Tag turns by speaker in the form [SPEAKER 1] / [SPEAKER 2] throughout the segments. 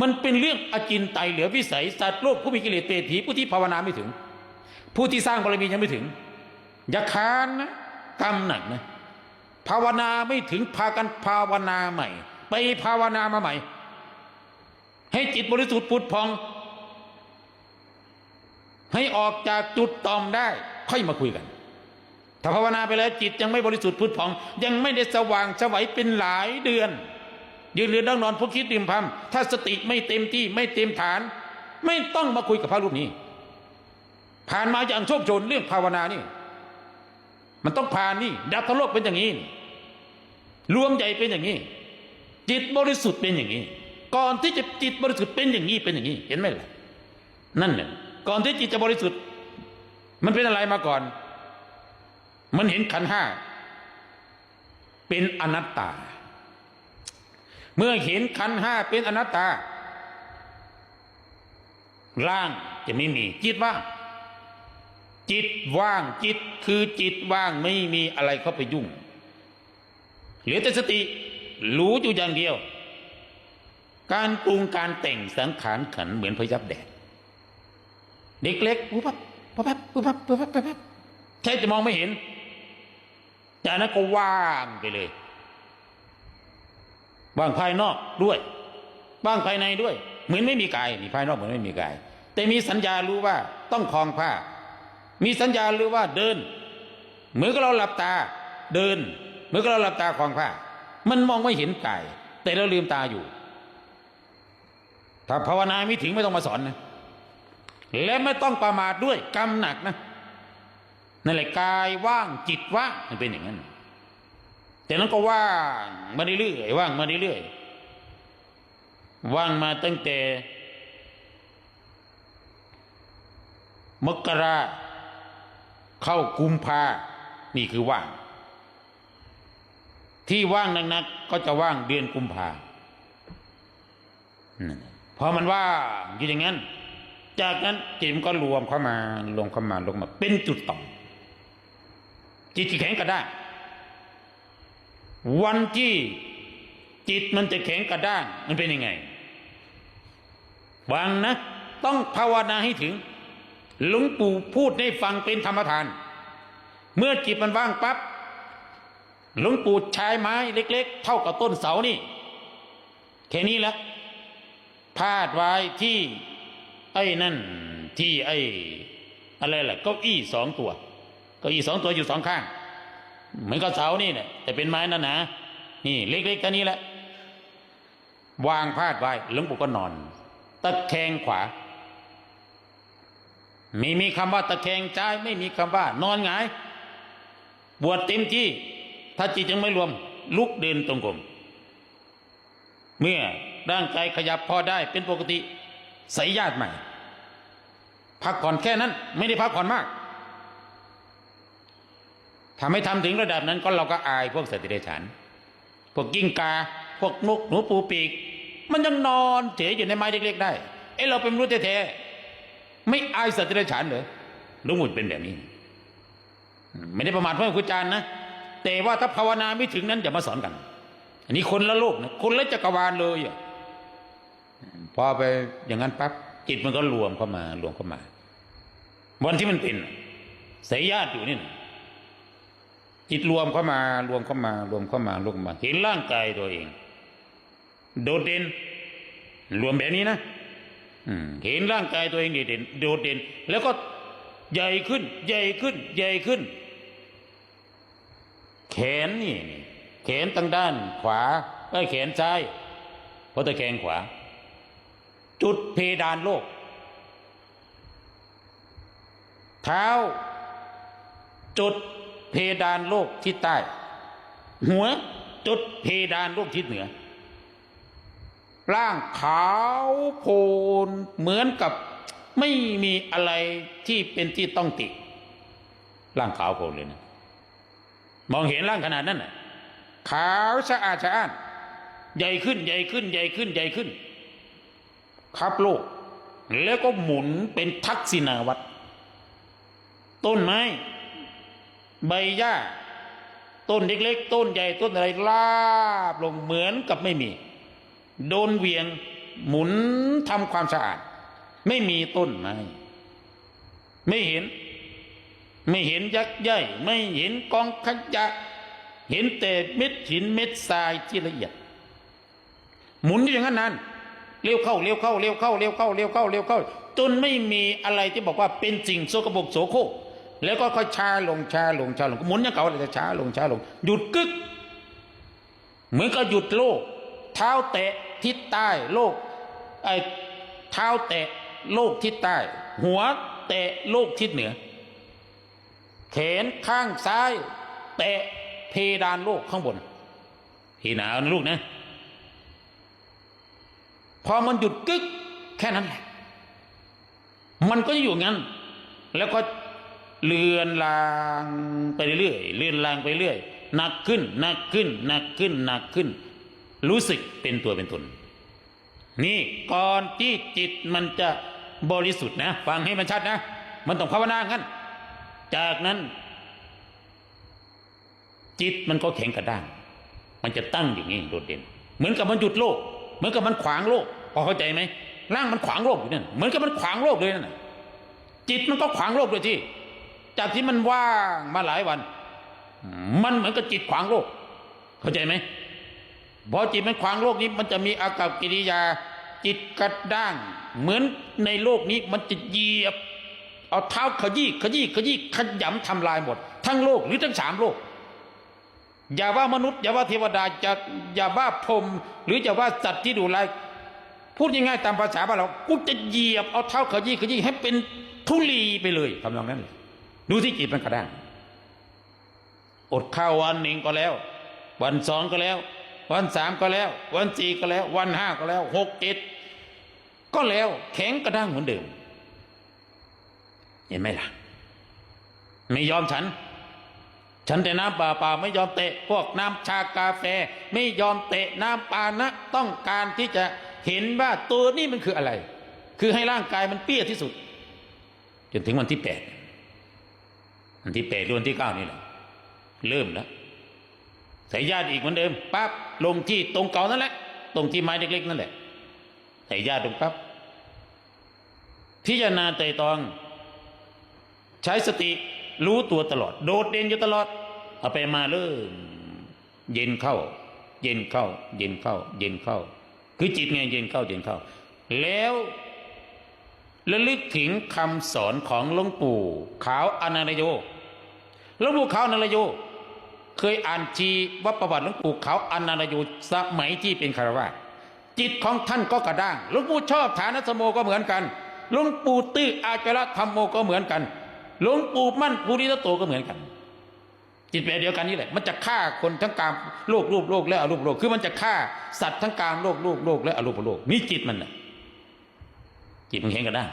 [SPEAKER 1] มันเป็นเรื่องอจินไตยเหลือวิสัยสัตว์โลกผู้มีกิเลสเตผีผู้ที่ภาวนาไม่ถึง ผู้ที่สร้างบารมียังไม่ถึงอย่าค้านนะกรรมหนักนะภาวนาไม่ถึงพากันภาวนาใหม่ ไปภาวนามาใหม่ ให้จิตบริสุทธิ์ปุดพอง ให้ออกจากจุดตอมได้ ค่อยมาคุยกัน ถ้าภาวนาไปแล้วจิตยังไม่บริสุทธิ์พุทธพอง ยังไม่ได้สว่างสวัยเป็นหลายเดือน ยืนเรือนนั่งนอนพวกคิดดิมพำถ้าสติไม่เต็มที่ไม่เต็มฐาน ไม่ต้องมาคุยกับพระรูปนี้ ผ่านมาอย่างโชคโชนเรื่องภาวนานี่ มันต้องผ่านนี่ดับทั้งโลกเป็นอย่างนี้รวมใหญ่เป็นอย่างนี้ จิตบริสุทธิ์เป็นอย่างนี้ ก่อนที่จะจิตบริสุทธิ์เป็นอย่างนี้เป็นอย่างนี้ เห็นไหมล่ะนั่นเนี่ยก่อนที่จิตจะบริสุทธิ์ มันเป็นอะไรมาก่อน มันเห็นขันห้าเป็นอนัตตา เมื่อเห็นขันห้าเป็นอนัตตา ร่างจะไม่มี จิตว่าง จิตว่างจิตคือจิตว่างไม่มีอะไรเข้าไปยุ่ง เหลือแต่สติ รู้อยู่อย่างเดียว การปรุงการแต่งสังขารขันเหมือนพยับแดดเด็กเล็กปุ๊บปั๊บปุ๊บปั๊บปุ๊บปั๊บปุ๊บปั๊บปุ๊บปั๊บแค่จะมองไม่เห็นจากนั้นก็ว่างไปเลย ว่างภายนอกด้วยว่างภายในด้วย เหมือนไม่มีกายนี่ภายนอกเหมือนไม่มีกาย แต่มีสัญญารู้ว่าต้องคลองผ้า มีสัญญารู้ว่าเดิน เหมือนกับเราหลับตาเดิน เหมือนกับเราหลับตาคลองผ้า มันมองไม่เห็นกาย แต่เราลืมตาอยู่ ถ้าภาวนาไม่ถึงไม่ต้องมาสอนนะและไม่ต้องประมาทด้วยกรรมหนักนะนั่นแหละกายว่างจิตว่างมันเป็นอย่างนั้น แต่นั้นก็ว่างมาเรื่อยๆว่างมาเรื่อยๆว่างมาตั้งแต่ มกรา เข้ากุมภานี่คือว่าง ที่ว่างนักๆก็จะว่างเดือนกุมภาพอมันว่างอยู่อย่างนั้น จากนั้นจิตมันก็รวมเข้ามารวมเข้ามารวมามา เป็นจุดต่อมจิตที่แข็งกระด้ วันที่จิตมันจะแข็งกระด้างมันเป็นยังไงวังนะ ต้องภาวนาให้ถึง หลวงปู่พูดให้ฟังเป็นธรรมทาน เมื่อจิตมันว่างปับ๊บหลวงปู่ใช้ไม้เล็ก ๆ เท่ากับต้นเสานี่แค่นี้ละพาดไว้ที่ไอ้นั่นที่ไอ้อะไรล่ะเก้าอี้สองตัวเก้าอี้สองตัวอยู่สองข้าง เหมือนกับเสานี่เนี่ยแต่เป็นไม้นั่นนะนี่ เล็กๆแค่นี้แหละ วางพาดไว้หลวงปู่ก็นอน ตะแคงขวาไม่มีคำว่าตะแคงใจไม่มีคำว่า นอนหงาย บวชเต็มที่ ถ้าจิตยังไม่รวม ลุกเดินตรงกลมเมื่อร่างกายขยับพอได้เป็นปกติ ใส่ญาติใหม่ พักผ่อนแค่นั้น ไม่ได้พักผ่อนมาก ถ้าไม่ทำถึงระดับนั้นก็เราก็อายพวกสัตว์เดรัจฉานพวกกิ้งกา พวกนกหนูปูปีก มันยังนอนเฉยอยู่ในไม้เล็กๆได้เอ้เราเป็นมนุษย์แท้ๆไม่อายสัตว์เดรัจฉานเหรอลุงหุ่นเป็นแบบนี้ ไม่ได้ประมาทเพื่อนคุณจารย์นะแต่ว่าถ้าภาวนาไม่ถึงนั้นอย่ามาสอนกัน อันนี้คนละโลกนะคนละจักรวาลเลยอะพอไปอย่างนั้นปั๊บจิตมันก็รวมเข้ามารวมเข้ามา วันที่มันเป็นสายญาติอยู่นี่นะ จิตรวมเข้ามารวมเข้ามารวมเข้ามารวมมา เห็นร่างกายตัวเอง โดดเด่นรวมแบบนี้นะอืเห็นร่างกายตัวเองเด่นโดดเด่น แล้วก็ใหญ่ขึ้น ใหญ่ขึ้น ใหญ่ขึ้น แขนนี่แขนทางด้านขวาไอ้แขนซ้ายเพราะตะแคงขวา จุดเพดานโลก เท้า จุด เพดานโลกทิศใต้ หัวจุดเพดานโลกทิศเหนือ ร่างขาวโพลนเหมือนกับไม่มีอะไรที่เป็นที่ต้องติ ร่างขาวโพลนเลยนะ มองเห็นร่างขนาดนั้นน่ะขาวสะอาดสะอ้านใหญ่ขึ้นใหญ่ขึ้นใหญ่ขึ้นใหญ่ขึ้น ครับโลก แล้วก็หมุนเป็นทักษิณาวัตรต้นไม้ ใบหญ้า ต้นเล็กๆ ต้นใหญ่ต้นอะไรลาบลงเหมือนกับไม่มี โดนเวียงหมุนทำความสะอาด ไม่มีต้นไม้ไม่เห็น ไม่เห็นยักษ์ใหญ่ ไม่เห็นกองขยะเห็นแต่เม็ดหินเม็ดทรายที่ละเอียด หมุนอยู่อย่างนั้นนานเลี้ยวเข้าเลี้ยวเข้าเลี้ยวเข้าเลี้ยวเข้าเลี้ยวเข้าเลี้ยวเข้า จนไม่มีอะไรที่บอกว่าเป็นสิ่งโสกปรกโสโครก แล้วก็ค่อยช้าลงช้าลงช้าลงหมุนอย่างเก่าเลยแต่ช้าลงช้าลง หยุดกึก เหมือนกับหยุดโลก เท้าแตะทิศใต้โลกไอ้เท้าแตะโลกทิศใต้ หัวแตะโลกทิศเหนือ แขนข้างซ้าย แตะเพดานโลกข้างบนที่หนาวนะลูกนะพอมันหยุดกึกแค่นั้นแหละ มันก็จะอยู่งั้น แล้วก็ เลื่อนลางไปเรื่อยเลื่อนลางไปเรื่อยหนักขึ้นหนักขึ้นหนักขึ้นหนักขึ้น รู้สึกเป็นตัวเป็นตนนี่ก่อนที่จิตมันจะบริสุทธิ์นะ ฟังให้มันชัดนะ มันต้องภาวนางั้น จากนั้น จิตมันก็แข็งกระด้าง มันจะตั้งอย่างนี้โดดเด่น เหมือนกับมันหยุดโลก เหมือนกับมันขวางโลก พอเข้าใจไหมร่างมันขวางโลกอยู่นั่นเหมือนกับมันขวางโลกเลยนั่นน่ะจิตมันก็ขวางโลกเลยที่ จากที่มันว่างมาหลายวัน มันเหมือนกับจิตขวางโลก เข้าใจไหมพอจิตมันขวางโลกนี้ มันจะมีอากับกิริยา จิตกระด้าง เหมือนในโลกนี้มันจะเหยียบ เอาเท้าขยี้ขยี้ขยี้ขยำทำลายหมด ทั้งโลกหรือทั้งสามโลก อย่าว่ามนุษย์ อย่าว่าเทวดาจะอย่าว่าพรมหรืออย่าว่าสัตว์ที่ดูแลพูดง่ายๆตามภาษาบ้านเรากูจะเหยียบเอาเท้าขยี้ขยี้ให้เป็นทุลีไปเลยทำนองนั้นเลย ดูที่จิตมันกระด้างอดข้าววันหนึ่งก็แล้ว วันสองก็แล้ว วันสามก็แล้ว วันสี่ก็แล้ว วันห้าก็แล้วหกเจ็ดก็แล้วแข็งกระด้างเหมือนเดิม เห็นไหมล่ะ ไม่ยอมฉัน ฉันแต่น้ำเปล่าเปล่าไม่ยอมเตะ พวกน้ำชากาแฟ ไม่ยอมเตะน้ำปานะต้องการที่จะเห็นว่าตัวนี้มันคืออะไร คือให้ร่างกายมันเปี้ยที่สุด จนถึงวันที่แปด วันที่แปดรือวันที่เก้านี่แหละเริ่มแล้วสายญาติอีกเหมือนเดิมปั๊บลงที่ตรงเก่านั่นแหละ ตรงที่ไม้เล็กๆนั่นแหละสายญาติตรงปั๊บพิจารณาไตรตอง ใช้สติรู้ตัวตลอด โดดเด่นอยู่ตลอด เอาไปมาเริ่มเย็นเข้า เย็นเข้า เย็นเข้า เย็นเข้า คือจิตไงเย็นเข้าเย็นเข้า แล้วระลึกถึงคำสอนของหลวงปู่ขาวอนันโย หลวงปู่ขาวนันตโยเคยอ่านชีวประวัติหลวงปู่ขาวอนันตโยสมัยที่เป็นคารวะจิตของท่านก็กระด้างหลวงปู่ชอบฐานสโมก็เหมือนกันหลวงปู่ตื้ออาจารธรรมโมก็เหมือนกันหลวงปู่มั่นภูริตโตก็เหมือนกัน จิตแบบเดียวกันนี่แหละ มันจะฆ่าคนทั้งกลางโลกรูปโลกและอรูปโลกคือมันจะฆ่าสัตว์ทั้งกลางโลกรูปโลกและอรูปโลกนี่จิตมันน่ะจิตมันแข็งกระด้าง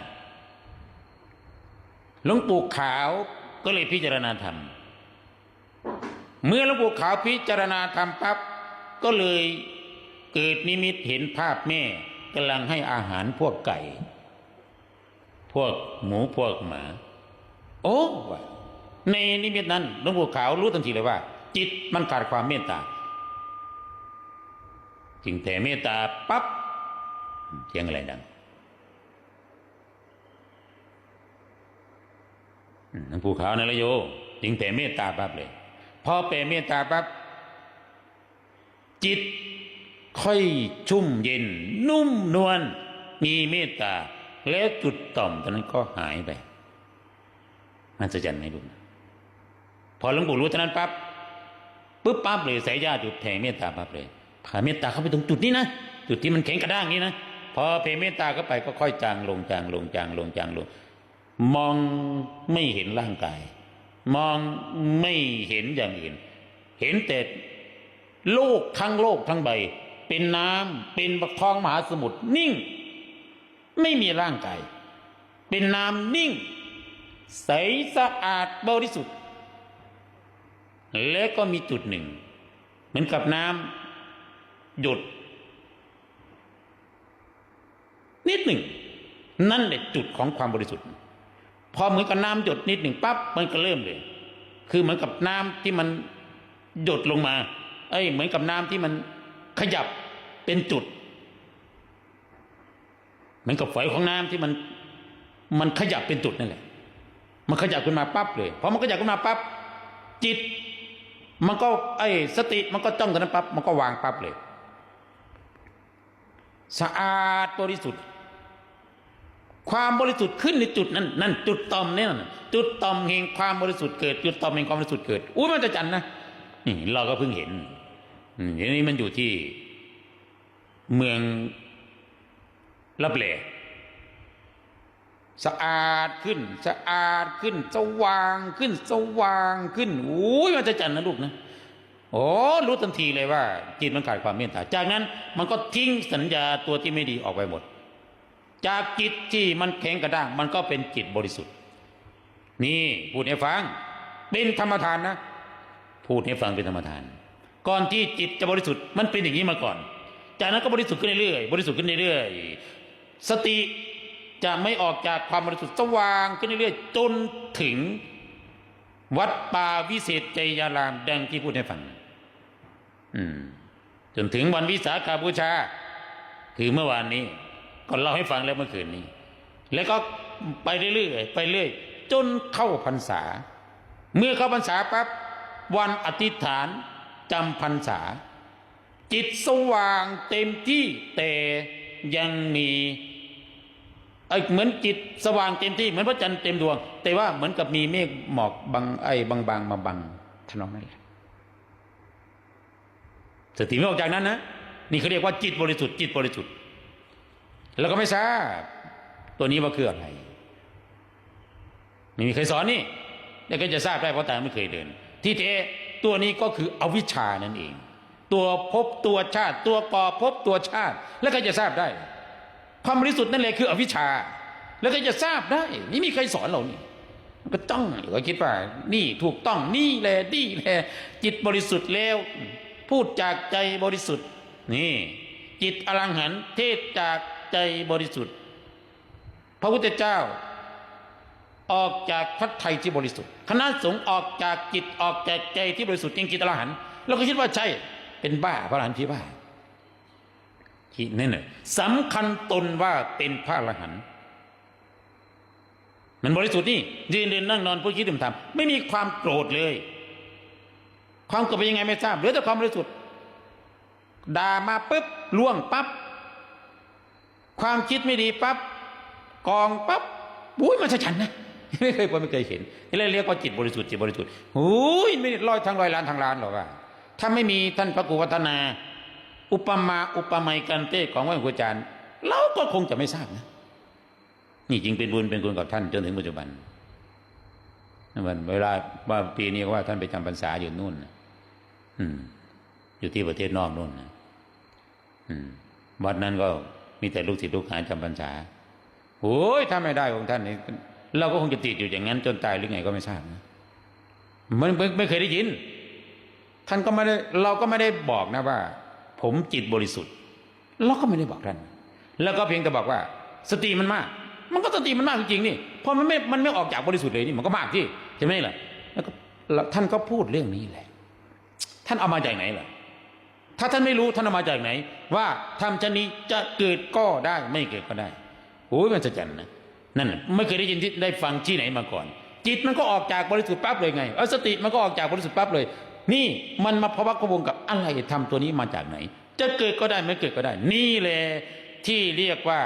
[SPEAKER 1] หลวงปู่ขาวก็เลยพิจารณาธรรม เมื่อหลวงปู่ขาวพิจารณาธรรมปั๊บก็เลยเกิดนิมิตเห็นภาพแม่กำลังให้อาหารพวกไก่ พวกหมูพวกหมา โอ้ว่ะในนิมิตนั้นหลวงปู่ขาวรู้ทันทีเลยว่า จิตมันขาดความเมตตาจึงแต่เมตตาปั๊บเสียงอะไรดังหลวงปู่ขาวนั่นละโยจึงแต่เมตตาปั๊บเลย พอแผ่เมตตาปั๊บจิตค่อยชุ่มเย็น นุ่มนวลมีเมตตา แล้วจุดต่อมตอนนั้นก็หายไปมันจะจันไหมลูกพอหลวงปู่รู้เท่านั้นปั๊บปุ๊บปั๊บเลยสายญาติจุดแผ่เมตตาปั๊บเลยผ่าเมตตาเข้าไปตรงจุดนี้นะจุดที่มันแข็งกระด้างนี้นะพอแผ่เมตตาเข้าไปก็ค่อยจางลงจางลงจางลงจางลง มองไม่เห็นร่างกาย มองไม่เห็นอย่างอื่น เห็นแต่โลกทั้งโลกทั้งใบ เป็นน้ำเป็นคลองมหาสมุทรนิ่ง ไม่มีร่างกาย เป็นน้ำนิ่ง ใสสะอาดบริสุทธิ์ และก็มีจุดหนึ่ง เหมือนกับน้ำหยดนิดหนึ่ง นั่นแหละจุดของความบริสุทธิ์ พอเหมือนกับน้ำหยดนิดหนึ่งปั๊บมันก็เริ่มเลย คือเหมือนกับน้ำที่มันหยดลงมา เอ้ย เหมือนกับน้ำที่มันขยับเป็นจุด เหมือนกับฝอยของน้ำที่มัน มันขยับเป็นจุดนั่นแหละ มันขยับขึ้นมาปั๊บเลยพอมันขยับขึ้นมาปั๊บจิต มันก็ไอ้สติมันก็จ้องตรงนั้นปั๊บมันก็วางปั๊บเลย สะอาดบริสุทธิ์ ความบริสุทธิ์ขึ้นในจุดนั้นนั่นจุดต่อมเนี่ยจุดต่อมแห่งความบริสุทธิ์เกิด จุดต่อมแห่งความบริสุทธิ์เกิดอุ้ยมันจะจันนะนี่เราก็เพิ่งเห็นอืมเดี๋ยวนี้มันอยู่ที่ เมืองลับแหลสะอาดขึ้น สะอาดขึ้น สว่างขึ้น สว่างขึ้นอุ้ยมันจะจันนะลูกนะโอ้รู้ทันทีเลยว่าจิตมันขาดความเมตตาจากนั้น มันก็ทิ้งสัญญาตัวที่ไม่ดีออกไปหมด จากจิตที่มันแข็งกระด้าง มันก็เป็นจิตบริสุทธิ์ นี่พูดให้ฟัง เป็นธรรมทานนะ พูดให้ฟังเป็นธรรมทาน ก่อนที่จิตจะบริสุทธิ์มันเป็นอย่างนี้มาก่อน จากนั้นก็บริสุทธิ์ขึ้นเรื่อยๆบริสุทธิ์ขึ้นเรื่อยๆสติจะไม่ออกจากความบริสุทธิ์สว่างขึ้นเรื่อยๆจนถึงวัดป่าวิเศษใจยารามดังที่พูดให้ฟัง อืม จนถึงวันวิสาขาบูชา คือเมื่อวานนี้ ก็เล่าให้ฟังแล้วเมื่อคืนนี้ แล้วก็ไปเรื่อยๆไปเรื่อยจนเข้าพรรษา เมื่อเข้าพรรษาปั๊บวันอธิษฐานจำพรรษา จิตสว่างเต็มที่แต่ยังมีไอ้เหมือนจิตสว่างเต็มที่เหมือนพระจันทร์เต็มดวง แต่ว่าเหมือนกับมีเมฆหมอกบางไอ้บางๆมาบังทำนองนั้นแหละสติไม่ออกจากนั้นนะนี่เขาเรียกว่าจิตบริสุทธิ์จิตบริสุทธิ์ แล้วก็ไม่ทราบ ตัวนี้ว่าคืออะไรไม่มีใครสอนนี่แล้วก็จะทราบได้เพราะแต่ไม่เคยเดิน ที่เทตัวนี้ก็คืออวิชชานั่นเอง ตัวภพตัวชาติ ตัวก่อภพตัวชาติ แล้วก็จะทราบได้ ความบริสุทธิ์นั่นแหละคืออวิชชา แล้วก็จะทราบได้ ไม่มีใครสอนเรานี่ก็ต้องก็คิดว่า นี่ถูกต้องนี่แหละนี่แหละจิตบริสุทธิ์แล้ว พูดจากใจบริสุทธิ์ นี่ จิตอลังหันเทศจาก ใจบริสุทธิ์ พระพุทธเจ้า ออกจากพระไทยที่บริสุทธิ์ คณะสงฆ์ออกจากจิตออกจากใจที่บริสุทธิ์จริงจิตอรหันต์เราก็คิดว่าใช่เป็นบ้าพระอรหันต์ที่บ้าที่นั่นน่ะสำคัญตนว่าเป็นพระอรหันต์มันบริสุทธิ์นี่ยืนเดินนั่งนอนพูดคิดทำทำไม่มีความโกรธเลย ความโกรธเป็นยังไงไม่ทราบเหลือแต่ความบริสุทธิ์ด่ามาปุ๊บล่วงปั๊บ ความคิดไม่ดีปั๊บกองปั๊บอุ้ยมันจะฉันนะไม่เคยไม่เคยเห็นนี่เลยเรียกว่าจิตบริสุทธิ์จิตบริสุทธิ์อุ้ยไม่ได้ร้อยทั้งร้อยล้านทั้งล้านหรอกว่าถ้าไม่มีท่านพระกุวัฒนา อุปมาอุปไมยกันเต้ของพระครูอาจารย์เราก็คงจะไม่ทราบนะ นี่จริงเป็นบุญเป็นคุณกับท่านจนถึงปัจจุบันวันเวลาว่าปีนี้ว่าท่านไปจำพรรษาอยู่นู่นอืม อยู่ที่ประเทศนอกนู่นนะอืมวัดนั้นก็ มีแต่ลูกศิษย์ลูกหาจำพรรษาโอ้ยถ้าไม่ได้ของท่านนี่เราก็คงจะติดอยู่อย่างนั้นจนตายหรือไงก็ไม่ทราบนะมันไม่ไม่เคยได้ยิน ท่านก็ไม่ได้เราก็ไม่ได้บอกนะว่า ผมจิตบริสุทธิ์เราก็ไม่ได้บอกท่านแล้วก็เพียงแต่บอกว่า สติมันมาก มันก็สติมันมากจริงๆนี่พอมันไม่มันไม่ออกจากบริสุทธิ์เลยนี่มันก็มากที่ใช่ไหมล่ะแล้วก็แล้วท่านก็พูดเรื่องนี้แหละ ท่านเอามาจากไหนล่ะ ถ้าท่านไม่รู้ท่านมาจากไหน ว่าทำชนนี้จะเกิดก็ได้ไม่เกิดก็ได้โอ้ยมันจะจันนะนั่นไม่เคยได้ยินที่ได้ฟังที่ไหนมาก่อน จิตมันก็ออกจากบริสุทธิ์ปั๊บเลยไงเอสติมันก็ออกจากบริสุทธิ์ปั๊บเลย นี่มันมาพวักพะวงกับอะไรทำตัวนี้มาจากไหน จะเกิดก็ได้ไม่เกิดก็ได้ นี่แหละที่เรียกว่า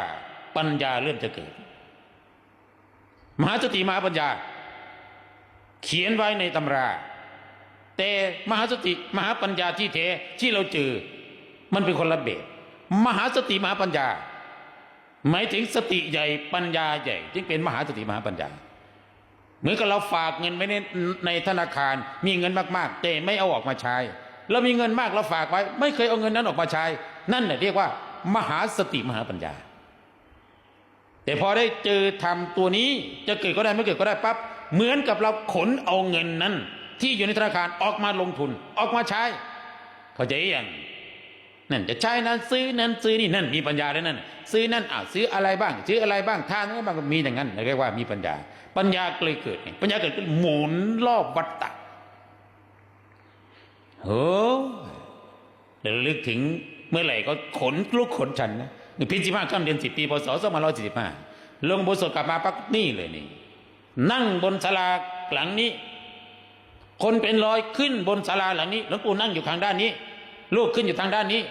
[SPEAKER 1] ปัญญาเริ่มจะเกิด มหาสติมหาปัญญา เขียนไว้ในตำรา แต่มหาสติมหาปัญญาที่แท้ที่เราเจอ มันเป็นคนละแบบมหาสติมหาปัญญา หมายถึงสติใหญ่ปัญญาใหญ่จึงเป็นมหาสติมหาปัญญา เหมือนกับเราฝากเงินไว้ในในธนาคาร มีเงินมากๆ แต่ไม่เอาออกมาใช้เรามีเงินมากเราฝากไว้ ไม่เคยเอาเงินนั้นออกมาใช้ นั่นแหละเรียกว่า มหาสติมหาปัญญา แต่พอได้เจอทำตัวนี้จะเกิดก็ได้ไม่เกิดก็ได้ปั๊บเหมือนกับเราขนเอาเงินนั้น ที่อยู่ในธนาคารออกมาลงทุน ออกมาใช้ เข้าใจยังนั่นจะใช้นั้นซื้อนั้นซื้อนี่นั่นมีปัญญาแล้วนั่นซื้อนั่นอะซื้ออะไรบ้าง ซื้ออะไรบ้างทานอะไรบ้างมีอย่างนั้นเรียกว่ามีปัญญา ปัญญาเลยเกิดปัญญาเกิดขึ้นหมุนรอบวัฏฏะโอ้เดี๋ยวลึกถึงเมื่อไหร่ก็ขนลุกขนชันนะพิจิมาข้ามเดือนสิบปีพศสองพันร้อยสี่สิบห้าลงบสถ์กลับมาปั๊บนี่เลยนี่ นั่งบนศาลาหลังนี้ คนเป็นรอยขึ้นบนศาลาหลังนี้หลวงปู่นั่งอยู่ทางด้านนี้ ลูกขึ้นอยู่ทางด้านนี้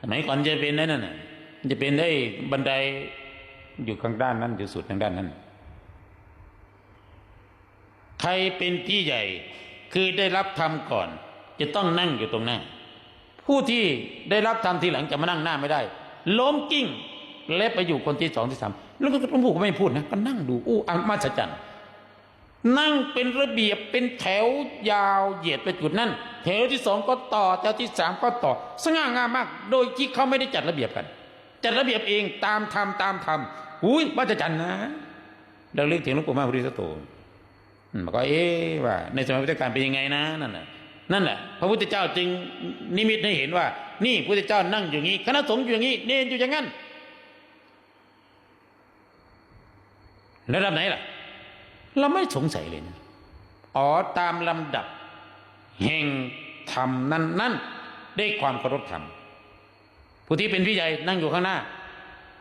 [SPEAKER 1] สมัยก่อนจะเป็นได้นั่นน่ะมันจะเป็นได้บันไดอยู่ข้างด้านนั้นอยู่สุดทางด้านนั้น ใครเป็นพี่ใหญ่คือได้รับธรรมก่อน จะต้องนั่งอยู่ตรงหน้า ผู้ที่ได้รับธรรมทีหลังจะมานั่งหน้าไม่ได้ ล้มกิ้งและไปอยู่คนที่สองที่สามแล้วก็หลวงปู่ก็ไม่พูดนะก็นั่งดูอู้อันมาสจัน นั่งเป็นระเบียบเป็นแถวยาวเหยียดไปจุดนั้นแถวที่สองก็ต่อแถวที่สามก็ต่อ สง่างามมาก โดยที่เขาไม่ได้จัดระเบียบกัน จัดระเบียบเองตามธรรมตามธรรมอุ้ยมาสจันนะเราเรียกถึงหลวงปู่มาพุทธิสโตอืมมันก็เอ๊ว่า ในสมัยพุทธกาลเป็นยังไงนะนั่นน่ะนั่นแหละพระพุทธเจ้าจึงนิมิตให้เห็นว่า นี่พระพุทธเจ้านั่งอยู่างนี้คณะสงฆ์อยู่อย่างนี้เนรอยู่อย่างนั้นระดับไหนล่ะ เราไม่สงสัยเลยนะอ๋อตามลำดับ แห่งธรรมนั้นนั่นได้ความเคารพธรรมผู้ที่เป็นพี่ใหญ่นั่งอยู่ข้างหน้า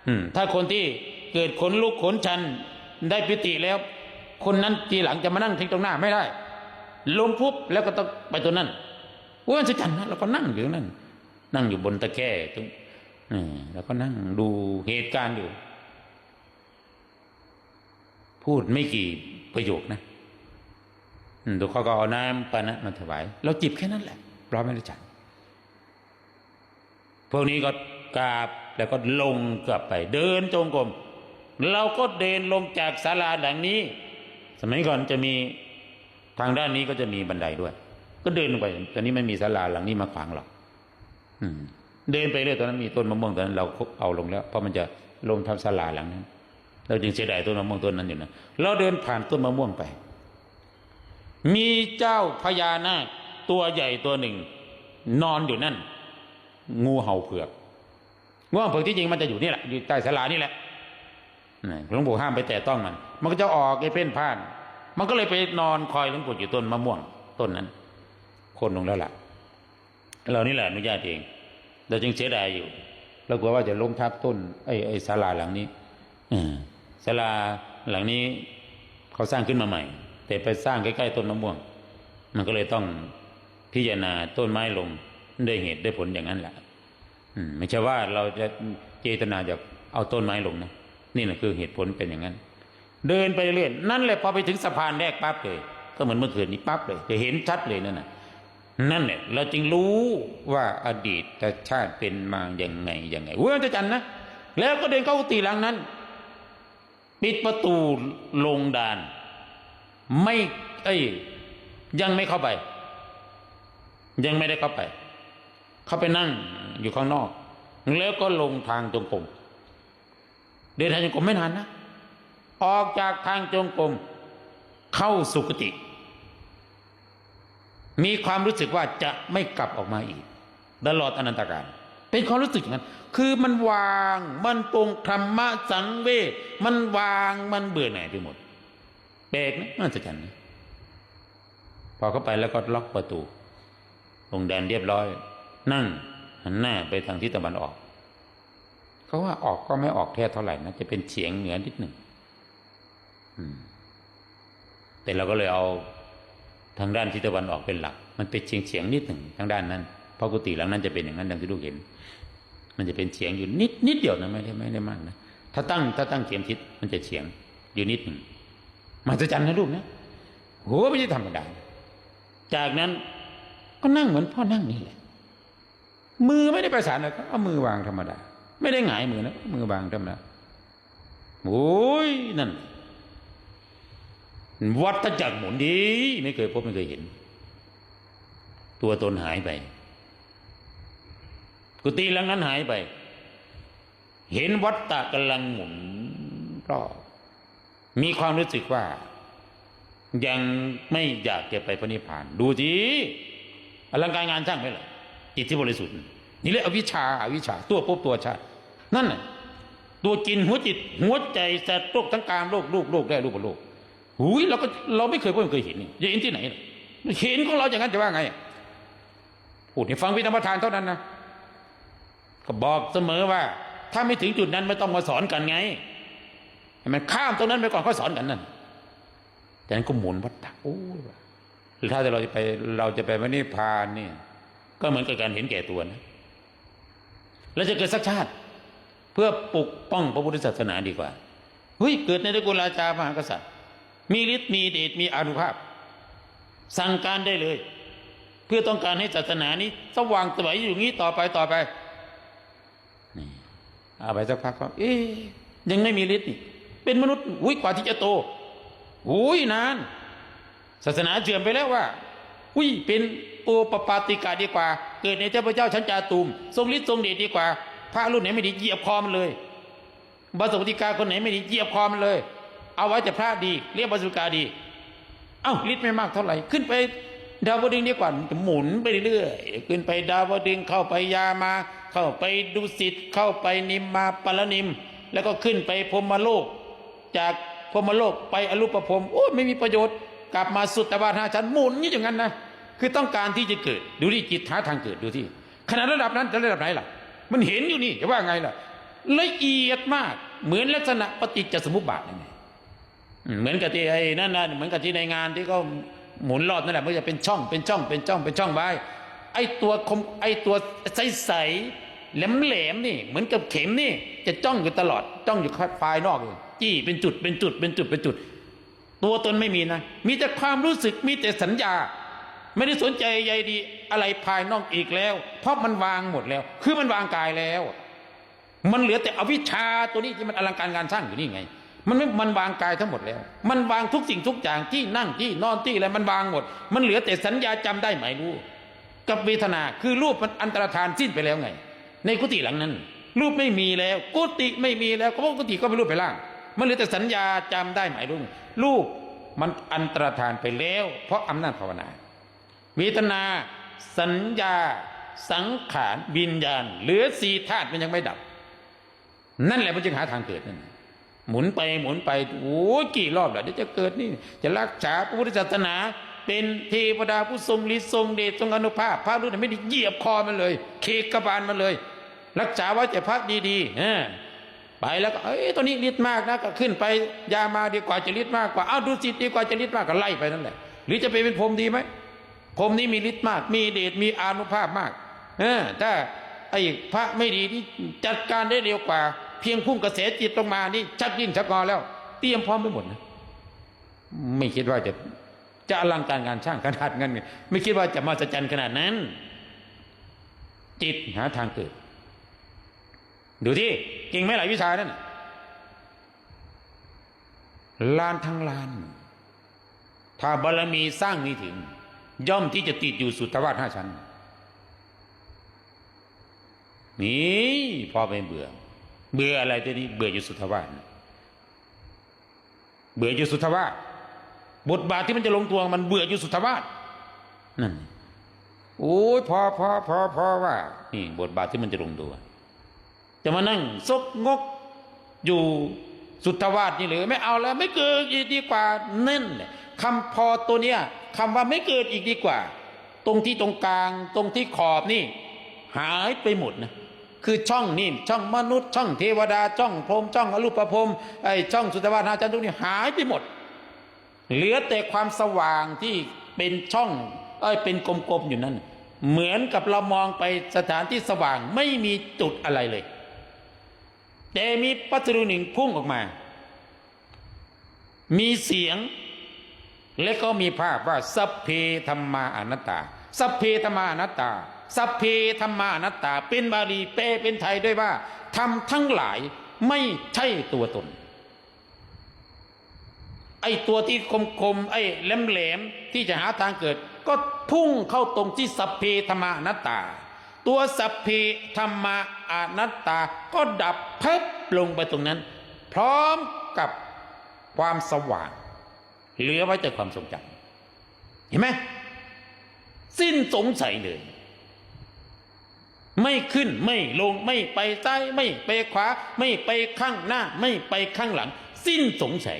[SPEAKER 1] อืม ถ้าคนที่เกิดขนลุกขนชันได้ปิติแล้ว คนนั้นทีหลังจะมานั่งทิ้งตรงหน้าไม่ได้ลงปุ๊บแล้วก็ต้องไปตัวนั้นว่าจะจันนะเราก็นั่งอยู่ตรงนั้นนั่งอยู่บนตะแคร่ตรงนี่แล้วก็นั่งดูเหตุการณ์อยู่ พูดไม่กี่ประโยคนะดูเขาก็เอาน้ำปานะมาถวาย เราจิบแค่นั้นแหละเราไม่ได้จัดพวกนี้ก็กราบแล้วก็ลงกลับไป เดินจงกรมเราก็เดินลงจากศาลาหลังนี้ สมัยก่อนจะมีทางด้านนี้ก็จะมีบันไดด้วย ก็เดินลงไป ตอนนี้ไม่มีศาลาหลังนี้มาขวางหรอกอืมเดินไปเรื่อยตอนนั้นมีต้นมะม่วงตอนนั้นเราเอาลงแล้ว เพราะมันจะลงทำศาลาหลังนั้น เราจึงเสียดายต้นมะม่วงต้นนั้นอยู่นะเราเดินผ่านต้นมะม่วงไป มีเจ้าพญานาคตัวใหญ่ตัวหนึ่ง นอนอยู่นั่น งูเห่าเผือกงูเห่าเผือกที่จริงมันจะอยู่นี่แหละอยู่ใต้ศาลานี่แหละหลวงปู่ห้ามไปแตะต้องมัน มันก็จะออกไอ้เพ่นพ่าน มันก็เลยไปนอนคอยหลวงปู่อยู่ต้นมะม่วงต้นนั้นคนลงแล้วล่ะเรานี่แหละอนุญาตเอง เราจึงเสียดายอยู่เรากลัวว่าจะล้มทับต้นไอ้ไอ้ศาลาหลังนี้ อืม ศาลาหลังนี้เขาสร้างขึ้นมาใหม่ แต่ไปสร้างใกล้ๆต้นมะม่วง มันก็เลยต้องพิจารณาต้นไม้ลงด้วยเหตุด้วยผลอย่างนั้นแหละไม่ใช่ว่าเราจะเจตนาจะเอาต้นไม้ลงนะนี่แหละคือเหตุผลเป็นอย่างนั้น เดินไปเรื่อยนั่นแหละพอไปถึงสะพานแรกปั๊บเลย ก็เหมือนเมื่อคืนนี้ปั๊บเลยจะเห็นชัดเลยนั่นน่ะนั่นเนี่ยเราจึงรู้ว่าอดีตชาติเป็นมาอย่างไงอย่างไงเว้ยจะจันนะแล้วก็เดินเข้ากุฏิหลังนั้น ปิดประตูลงดาน ไม่เอ้ยยังไม่เข้าไป ยังไม่ได้เข้าไป เข้าไปนั่งอยู่ข้างนอก แล้วก็ลงทางจงกรมเดินทางจงกรมไม่นานนะออกจากทางจงกรมเข้าสุคติ มีความรู้สึกว่าจะไม่กลับออกมาอีกตลอดอนันตการ เป็นความรู้สึกอย่างนั้น คือมันวาง มันปรงธรรมะสังเวชมันวาง มันเบื่อหน่ายไปหมดแปลกนะน่าจะจันนะพอเข้าไปแล้วก็ล็อกประตูลงแดนเรียบร้อย นั่งหันหน้าไปทางทิศตะวันออก เขาว่าออกก็ไม่ออกแท้เท่าไหร่นะจะเป็นเฉียงเหนือนิดหนึ่งอืมแต่เราก็เลยเอาทางด้านทิศตะวันออกเป็นหลัก มันเป็นเฉียงเฉียงนิดหนึ่งทางด้านนั้น เพราะกุฏิหลังนั้นจะเป็นอย่างนั้นดังที่ลูกเห็น มันจะเป็นเฉียงอยู่นิดนิดเดียวนะไม่ได้ไม่ได้มากนะถ้าตั้งถ้าตั้งเข็มทิศมันจะเฉียงอยู่นิดหนึ่งมหัศจรรย์นะลูกนะโหไม่ใช่ธรรมดาจากนั้นก็นั่งเหมือนพ่อนั่งนี่แหละมือไม่ได้ประสานเลยก็เอามือวางธรรมดา ไม่ได้หงายมือนะมือวางธรรมดาโอ้ยนั่น วัฏจักรหมุนดี ไม่เคยพบไม่เคยเห็น ตัวตนหายไป กุฏิหลังนั้นหายไป เห็นวัฏฏะกำลังหมุนรอบมีความรู้สึกว่า ยังไม่อยากจะไปพระนิพพาน ดูสิอลังการงานช่างไหมล่ะจิตที่บริสุทธิ์ นี่เรียกอวิชชาอาวิชชาตัวภพตัวชาตินั่นน่ะตัวกินหัวจิต หัวใจสัตว์โลกทั้งกางโลกลูกโลกได้ลูกบโลกหุยเราก็เราไม่เคยพบไม่เคยเห็นนี่จะเห็นที่ไหนล่ะเห็นของเราอย่างนั้นจะว่าไงพูดให้ฟังพิธรรมทานเท่านั้นนะ ก็บอกเสมอว่า ถ้าไม่ถึงจุดนั้นไม่ต้องมาสอนกันไงมันข้ามตรงนั้นไปก่อนก็สอนกันนั่นแต่นั้นก็หมุนวัฏฏะโอ้ยหรือถ้าเราจะไปเราจะไปไม่นิพพานเนี่ยก็เหมือนกับการเห็นแก่ตัวนะแล้วจะเกิดสักชาติ เพื่อปกป้องพระพุทธศาสนาดีกว่าเฮ้ยเกิดในตระกูลราชามหากษัตริย์ มีฤทธิ์มีเดชมีอานุภาพ สั่งการได้เลย เพื่อต้องการให้ศาสนานี้สว่างสวยอยู่งี้ต่อไปต่อไป เอาไปสักพักก็เอ๊ยยังไม่มีฤทธิ์นี่เป็นมนุษย์อุ้ยกว่าที่จะโตอุ้ยนาน ศาสนาเชื่อมไปแล้วว่าอุ้ยเป็นโอปปาติกาดีกว่า เกิดในเจ้าพระเจ้าชั้นจาตุมทรงฤทธิ์ทรงเดชดีกว่าพระรุ่นไหนไม่ดีเหยียบคอมันเลยบาสปติกาคนไหนไม่ดีเหยียบคอมันเลย เอาไว้แต่พระดี เรียกบาสุกาดี เอ้าฤทธิ์ไม่มากเท่าไหร่ขึ้นไป ดาวดึงดีกว่ามันจะหมุนไปเรื่อยขึ้นไปดาวดึงเข้าไปยามา เข้าไปดุสิตเข้าไปนิมมาปรนิม แล้วก็ขึ้นไปพรมโลก จากพรมโลกไปอรูปภพโอ้ไม่มีประโยชน์ กลับมาสุตตบาทหาชั้นหมุนนี่อย่างนั้นนะคือต้องการที่จะเกิด ดูที่จิตหาทางเกิดดูที่ขนาดระดับนั้นจะระดับไหนล่ะ มันเห็นอยู่นี่จะว่าไงล่ะ ละเอียดมากเหมือนลักษณะปฏิจจสมุปบาทนั่นไงอืมเหมือนกับที่ไอ้นั่นนะเหมือนกับที่ในงานที่เขา หมุนรอบนั่นแหละมันจะเป็นช่องเป็นช่องเป็นช่องเป็นช่องไว้ไอ้ตัวคมไอ้ตัวใสใสแหลมแหลมๆนี่ เหมือนกับเข็มนี่ จะจ้องอยู่ตลอด จ้องอยู่ภายนอกอยู่จี้เป็นจุดเป็นจุดเป็นจุดเป็นจุด ตัวตนไม่มีนะ มีแต่ความรู้สึกมีแต่สัญญา ไม่ได้สนใจใยดีอะไรภายนอกอีกแล้ว เพราะมันวางหมดแล้ว คือมันวางกายแล้ว มันเหลือแต่อวิชชาตัวนี้ที่มันอลังการงานสร้างอยู่นี่ไง มันไม่มันวางกายทั้งหมดแล้ว มันวางทุกสิ่งทุกอย่างที่นั่งที่นอนที่อะไรมันวางหมด มันเหลือแต่สัญญาจำได้ไหมรู้ กับเวทนาคือรูปมันอันตรธานสิ้นไปแล้วไง ในกุฏิหลังนั้น รูปไม่มีแล้ว กุฏิไม่มีแล้วก็กุฏิก็ไม่รูปไปล่าง มันเหลือแต่สัญญาจำได้ไหมรู้รูปมันอันตรธานไปแล้ว เพราะอำนาจภาวนาเวทนา สัญญา สังขารวิญญาณ เหลือสี่ธาตุมันยังไม่ดับ นั่นแหละมันจึงหาทางเกิดนั่น หมุนไปหมุนไปโอ้ยกี่รอบแล้วเดี๋ยวจะเกิดนี่ จะรักษาพระพุทธศาสนา เป็นเทวดาผู้ทรงฤทธิ์ทรงเดชทรงอนุภาพพระรุ่นไม่ได้เหยียบคอมันเลยเคกกระบาลมันเลย รักษาไว้แต่พระดีๆเออไปแล้วก็เอ้ยตัวนี้ฤทธิ์มากนะก็ขึ้นไปยามาดีกว่าจะฤทธิ์มากกว่าอ้าวดูสิดีกว่าจะฤทธิ์มากก็ไล่ไปนั่นแหละหรือจะไปเป็นพรมดีไหมพรมนี้มีฤทธิ์มาก มีเดชมีอานุภาพมากเออถ้าไอ้พระไม่ดีนี่จัดการได้เร็วกว่า เพียงพุ่งกระแสจิตลงมานี่ชักยิ่งชักงอแล้ว เตรียมพร้อมไปหมดนะไม่คิดว่าจะจะอลังการงานช่างขนาดนั้นไม่คิดว่าจะมาจัดจันขนาดนั้น จิตหาทางเกิด ดูที่เก่งไหมหลายวิชานั่นลานทั้งลาน ถ้าบารมีสร้างนี้ถึง ย่อมที่จะติดอยู่สุตวาทห้าชั้นนี่พอไม่เบื่อ เบื่ออะไรตัวนี้ เบื่ออยู่สุทวาสเบื่ออยู่สุทวาสบทบาทที่มันจะลงตัวมันเบื่ออยู่สุทวาสนั่นโอ้ยพอพอพอพอว่า นี่ บทบาทที่มันจะลงตัว จะมานั่งซกงกอยู่สุทวาสนี่หรือไม่เอาแล้ว ไม่เกิดอีกดีกว่าเน่นคำพอตัวเนี้ยคำว่าไม่เกิดอีกดีกว่า ตรงที่ตรงกลาง ตรงที่ขอบนี่ หายไปหมดนะ คือช่องนี่ช่องมนุษย์ ช่องเทวดาช่องพรมช่องอรูปภพไอ้ช่องสุตวานาจันทุกนี่หายไปหมด เหลือแต่ความสว่างที่เป็นช่องเอ้ยเป็นกลมๆอยู่นั่นเหมือนกับเรามองไปสถานที่สว่างไม่มีจุดอะไรเลย แต่มีปัจจุบันหนึ่งพุ่งออกมา มีเสียง และก็มีภาพว่าสัพเพธรรมาอนัตตาสัพเพธรรมาอนัตตา สัพเพธรรมานัตตา เป็นบาลีแปลเป็นไทยด้วยว่าทำทั้งหลายไม่ใช่ตัวตน ไอ้ตัวที่คมๆไอ้แหลมๆที่จะหาทางเกิด ก็พุ่งเข้าตรงที่สัพเพธรรมานัตตา ตัวสัพเพธรรมานัตตา ก็ดับเพิบลงไปตรงนั้น พร้อมกับความสว่าง เหลือไว้แต่ความทรงจำเห็นไหมสิ้นสงสัยเลย ไม่ขึ้นไม่ลงไม่ไปซ้ายไม่ไปขวา ไม่ไปข้างหน้า ไม่ไปข้างหลัง สิ้นสงสัย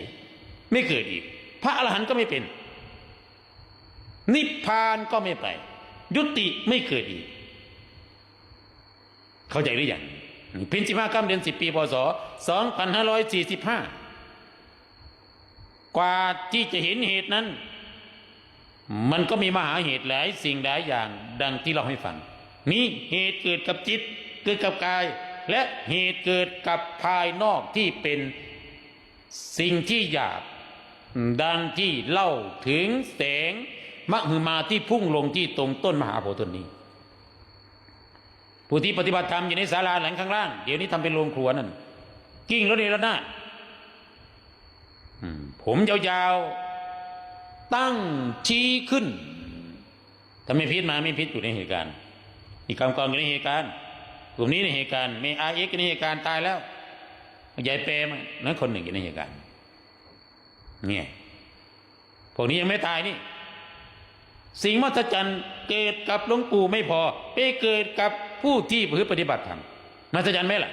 [SPEAKER 1] ไม่เกิดอีก พระอรหันต์ก็ไม่เป็น นิพพานก็ไม่ไป ยุติไม่เกิดอีก เข้าใจหรือยังพ็ญสิบห้าค่ำเดือนสิบปีพศสองพันห้าร้อยสี่สิบห้ากว่าที่จะเห็นเหตุนั้น มันก็มีมหาเหตุหลายสิ่งหลายอย่างดังที่เราให้ฟัง มีเหตุเกิดกับจิต เกิดกับกาย และเหตุเกิดกับภายนอกที่เป็นสิ่งที่หยาบ ดังที่เล่าถึงแสงมหึมาที่พุ่งลงที่ตรงต้นมหาโพธิ์ต้นนี้ ผู้ที่ปฏิบัติธรรมอยู่ในศาลาหลังข้างล่าง เดี๋ยวนี้ทำเป็นโรงครัวนั่นกิ้งรถเนรนาถอืมผมยาวๆ ตั้งชี้ขึ้นถ้าไม่พิษมาไม่พิษอยู่ในเหตุการณ์ อีกคำกองอยู่ในเหตุการณ์กลุ่มนี้ในเหตุการณ์ม่อาเอ็กในเหตุการณ์ตายแล้วยายเปรมนั้นคนหนึ่งอยู่ในเหตุการณ์เนี่ยพวกนี้ยังไม่ตายนี่ สิ่งมหัศจรรย์เกิดกับหลวงปู่ไม่พอ ไปเกิดกับผู้ที่ผือปฏิบัติธรรมมหัศจรรย์ไหมล่ะ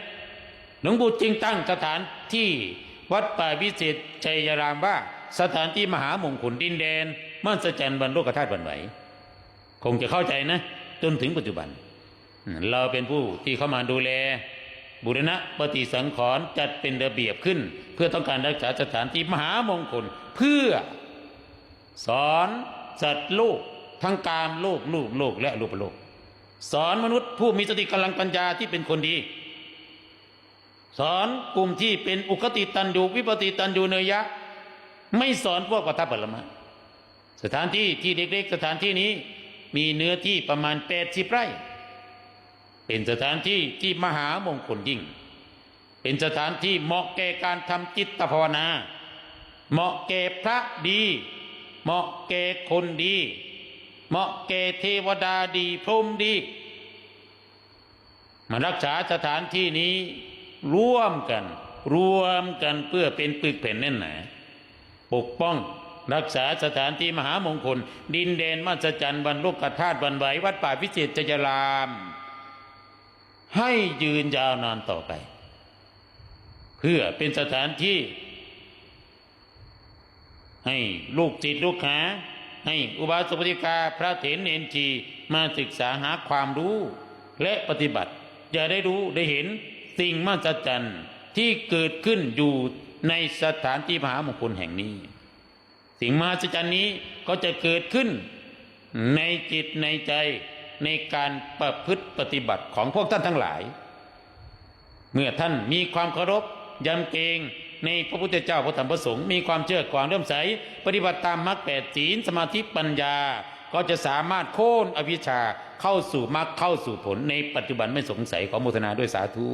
[SPEAKER 1] หลวงปู่จึงตั้งสถานที่วัดป่าวิเศษชัยรามว่า สถานที่มหามงคลดินแดนมหัศจรรย์บรรโลกธาตุบรรไหวคงจะเข้าใจนะ จนถึงปัจจุบัน เราเป็นผู้ที่เข้ามาดูแล บุรณะปฏิสังขรณ์จัดเป็นระเบียบขึ้น เพื่อต้องการรักษาสถานที่มหามงคลเพื่อสอนสัตว์โลกทั้งกามโลกรูปโลกและรูปโลก สอนมนุษย์ผู้มีสติกำลังปัญญาที่เป็นคนดี สอนกลุ่มที่เป็นอุคติตันยูวิปติตันยูเนยยะ ไม่สอนพวกปัทภปรมะสถานที่ที่เล็กๆสถานที่นี้มีเนื้อที่ประมาณแปดสิบไร่ เป็นสถานที่ที่มหามงคลยิ่ง เป็นสถานที่เหมาะแก่การทำจิตภาวนา เหมาะแก่พระดี เหมาะแก่คนดี เหมาะแก่เทวดาดีพรหมดี มารักษาสถานที่นี้ร่วมกัน รวมกันเพื่อเป็นปึกแผ่นแน่นหนาปกป้องรักษาสถานที่มหามงคล ดินแดนมัศจรรย์บรรลุกธาตุบรรไหววัดป่าพิเศษจยราม ให้ยืนยาวนานต่อไป เพื่อเป็นสถานที่ ให้ลูกจิตลูกหาให้อุบาสกปฏิกาพระเถรเนนจีมาศึกษาหาความรู้และปฏิบัติ จะได้รู้ได้เห็นสิ่งมหัศจรรย์ที่เกิดขึ้นอยู่ในสถานที่มหามงคลแห่งนี้ สิ่งมหัศจรรย์นี้ก็จะเกิดขึ้นในจิตในใจ ในการประพฤติปฏิบัติของพวกท่านทั้งหลาย เมื่อท่านมีความเคารพยำเกรงในพระพุทธเจ้าพระธรรมพระสงฆ์มีความเชื่อความเริ่มใส ปฏิบัติตามมรรคแปดศีลสมาธิปัญญา ก็จะสามารถโค่นอวิชชาเข้าสู่มรรคเข้าสู่ผลในปัจจุบันไม่สงสัยขอโมทนาด้วยสาธุ